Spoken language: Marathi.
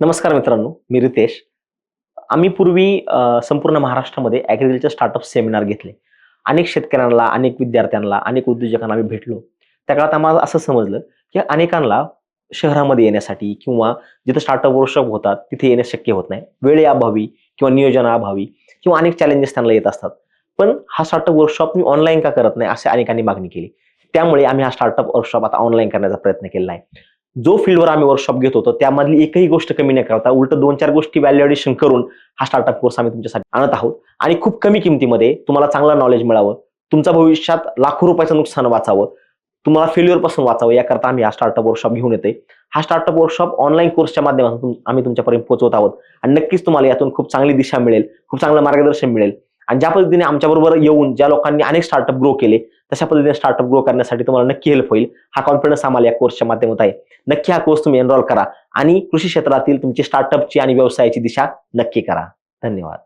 नमस्कार मित्रांनो मी रितेश. आम्ही पूर्वी संपूर्ण महाराष्ट्रामध्ये ॲग्रिकल्चर स्टार्टअप सेमिनार घेतले. अनेक शेतकऱ्यांना अनेक विद्यार्थ्यांना अनेक उद्योजकांना आम्ही भेटलो. त्या काळात आम्हाला असं समजलं की अनेकांना शहरामध्ये येण्यासाठी किंवा जिथं स्टार्टअप वर्कशॉप होतात तिथे येणे शक्य होत नाही. वेळेअभावी किंवा नियोजनाअभावी किंवा अनेक चॅलेंजेस त्यांना येत असतात. पण हा स्टार्टअप वर्कशॉप मी ऑनलाईन का करत नाही असे अनेकांनी मागणी केली. त्यामुळे आम्ही हा स्टार्टअप वर्कशॉप आता ऑनलाईन करण्याचा प्रयत्न केला आहे जो फील्डवर आम्ही वर्कशॉप घेत होतो त्यामधली एकही गोष्ट कमी न करता. उलट दोन चार गोष्टी व्हॅल्युएडिशन करून हा स्टार्टअप कोर्स आम्ही तुमच्यासाठी आणत आहोत. आणि खूप कमी किमतीमध्ये तुम्हाला चांगलं नॉलेज मिळावं. तुमच्या भविष्यात लाखो रुपयाचं नुकसान वाचावं. तुम्हाला फेल्युअरपासून वाचावं याकरता आम्ही हा स्टार्टअप वर्कशॉप घेऊन येते हा स्टार्टअप वर्कशॉप ऑनलाईन कोर्सच्या माध्यमातून आम्ही तुमच्यापर्यंत पोहोचवत आहोत. आणि नक्कीच तुम्हाला यातून खूप चांगली दिशा मिळेल खूप चांगलं मार्गदर्शन मिळेल. आणि ज्या पद्धतीने आमच्याबरोबर येऊन ज्या लोकांनी अनेक स्टार्टअप ग्रो केले तशा पद्धतीने स्टार्टअप ग्रो करण्यासाठी तुम्हाला नक्की हेल्प होईल. हा कॉन्फिडन्स आम्हाला या कोर्सच्या माध्यमात आहे. नक्की हा कोर्स तुम्ही एनरोल करा आणि कृषी क्षेत्रातील तुमची स्टार्टअपची आणि व्यवसायाची दिशा नक्की करा. धन्यवाद.